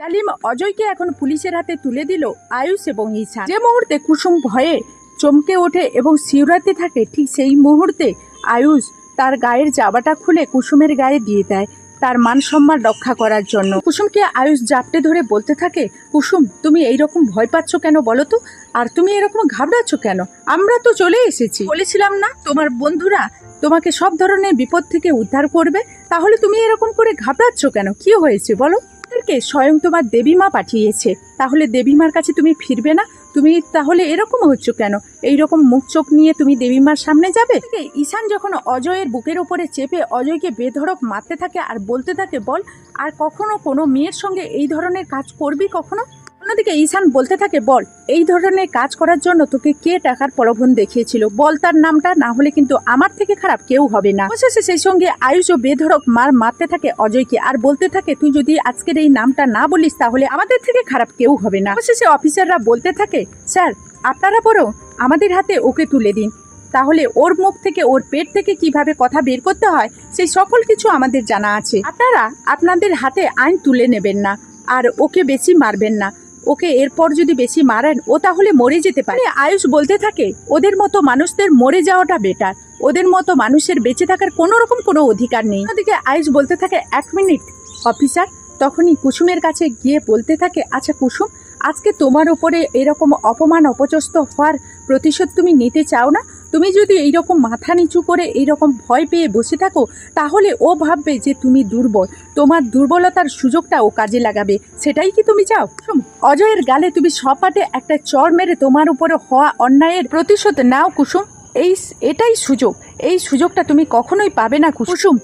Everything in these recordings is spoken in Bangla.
জালিম অজয়কে এখন পুলিশের হাতে তুলে দিল আয়ুষ এবং ঈশান। যে মুহূর্তে কুসুম ভয়ে চমকে ওঠে এবং শিউরাতে থাকে, ঠিক সেই মুহূর্তে আয়ুষ তার গায়ের জাবাটা খুলে কুসুমের গায়ে দিয়ে দেয় তার মান সম্মান রক্ষা করার জন্য। কুসুমকে আয়ুষ জাপটে ধরে বলতে থাকে, কুসুম, তুমি এই রকম ভয় পাচ্ছ কেন বলো তো? আর তুমি এরকম ঘাবড়াচ্ছ কেন? আমরা তো চলে এসেছি। বলেছিলাম না, তোমার বন্ধুরা তোমাকে সব ধরনের বিপদ থেকে উদ্ধার করবে, তাহলে তুমি এরকম করে ঘাবড়াচ্ছ কেন? কি হয়েছে বলো? তাদেরকে স্বয়ং তোমার দেবীমা পাঠিয়েছে। তাহলে দেবীমার কাছে তুমি ফিরবে না? তুমি তাহলে এরকম হচ্ছ কেন? এই রকম মুখ চোখ নিয়ে তুমি দেবীমার সামনে যাবে? ঈশান যখন অজয়ের বুকের ওপরে চেপে অজয়কে বেধড়ক মারতে থাকে আর বলতে থাকে, বল, আর কখনো কোনো মেয়ের সঙ্গে এই ধরনের কাজ করবি কখনো? অন্যদিকে ঈশান বলতে থাকে, বল, এই ধরনের কাজ করার জন্য তোকে কে টাকার প্রলোভন দেখিয়েছিল? বল, তার নামটা? না হলে কিন্তু আমার থেকে খারাপ কেউ হবে না। অবশেষে সেই সঙ্গে আয়ুষ ও বেধড়ক মার মারতে থাকে অজয়কে আর বলতে থাকে, তুই যদি আজকের এই নামটা না বলিস, তাহলে আমাদের থেকে খারাপ কেউ হবে না। অবশেষে অফিসাররা বলতে থাকে, স্যার, আপনারা বরং আমাদের হাতে ওকে তুলে দিন। তাহলে ওর মুখ থেকে, ওর পেট থেকে কীভাবে কথা বের করতে হয়, সেই সকল কিছু আমাদের জানা আছে। আপনারা আপনাদের হাতে আইন তুলে নেবেন না, আর ওকে বেশি মারবেন না। ওকে এরপর যদি বেশি মারেন, ও তাহলে মরে যেতে পারে। আয়ুষ বলতে থাকে, ওদের মতো মানুষদের মরে যাওয়াটা বেটার ওদের মতো মানুষের বেঁচে থাকার কোনো রকম কোনো অধিকার নেই। ওদিকে আয়ুষ বলতে থাকে, এক মিনিট অফিসার তখনই কুসুমের কাছে গিয়ে বলতে থাকে আচ্ছা কুসুম, আজকে তোমার উপরে এরকম অপমান, অপচস্ত হওয়ার প্রতিশোধ তুমি নিতে চাও না? তুমি যদি এইরকম মাথা নিচু করে এইরকম ভয় পেয়ে বসে থাকো, তাহলে ও ভাববে যে তুমি দুর্বল। তোমার দুর্বলতার সুযোগটা ও কাজে লাগাবে। সেটাই কি তুমি চাও? অজয়ের গালে তুমি সপাটে একটা চর মেরে তোমার উপরে হওয়া অন্যায়ের প্রতিশোধ নাও, কুসুম। এই, এটাই সুযোগ। এই সুযোগটা তুমি কখনোই পাবে না, কুসুম।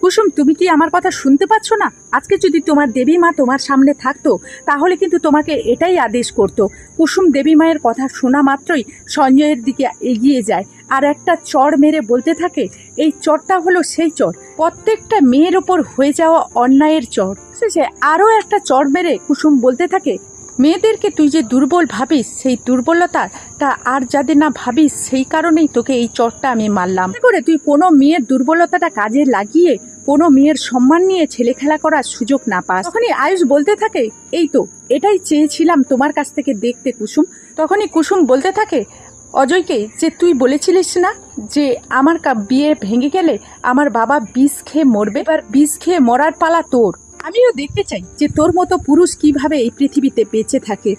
কুসুম, তুমি কি আমার কথা শুনতে পাচ্ছ না? আজকে যদি তোমার দেবী মা তোমার সামনে থাকতো, তাহলে কিন্তু তোমাকে এটাই আদেশ করত। কুসুম দেবী মায়ের কথা শোনা মাত্রই সঞ্জয়ের দিকে এগিয়ে যায়। আর একটা চড় মেরে বলতে থাকে, এই চরটা হলো সেই চর প্রত্যেকটা মেয়ের ওপর হয়ে যাওয়া অন্যায়ের চর শেষে আরও একটা চর মেরে কুসুম বলতে থাকে মেয়েদেরকে তুই যে দুর্বল ভাবিস, সেই দুর্বলতা, তা আর যাদের না ভাবিস, সেই কারণেই তোকে এই চটটা আমি মারলাম। করে তুই কোনো মেয়ের দুর্বলতাটা কাজে লাগিয়ে, কোনো মেয়ের সম্মান নিয়ে ছেলে খেলা করার সুযোগ না পাস। তখনই আয়ুষ বলতে থাকে, এই তো, এটাই চেয়েছিলাম তোমার কাছ থেকে দেখতে, কুসুম। তখনই কুসুম বলতে থাকে, অজয়কে, যে তুই বলেছিলিস না যে আমার বিয়ে ভেঙে গেলে আমার বাবা বিষ খেয়ে মরবে? এবার বিষ খেয়ে মরার পালা তোর। আমিও দেখতে চাই যে তোর মতো পুরুষ কীভাবে এই পৃথিবীতে বেঁচে থাকে।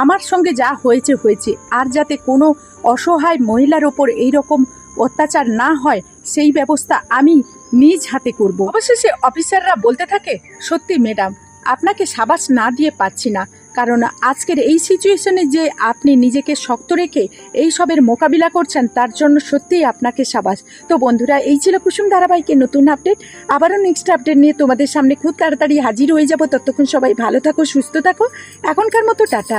আমার সঙ্গে যা হয়েছে হয়েছে। আর যাতে কোনো অসহায় মহিলার ওপর এইরকম অত্যাচার না হয়, সেই ব্যবস্থা আমি নিজ হাতে করব। অবশেষে অফিসাররা বলতে থাকে, সত্যি ম্যাডাম, আপনাকে সাবাস না দিয়ে পাচ্ছি না। কারণ আজকের এই সিচুয়েশনে যে আপনি নিজেকে শক্ত রেখে এই সবের মোকাবিলা করছেন, তার জন্য সত্যিই আপনাকে সাবাস। তো বন্ধুরা, এই ছিল কুসুম ধারাবাহিকের নতুন আপডেট আবারও নেক্সট আপডেট নিয়ে তোমাদের সামনে খুব তাড়াতাড়ি হাজির হয়ে যাব। ততক্ষণ সবাই ভালো থাকো, সুস্থ থাকো। এখনকার মতো টাটা।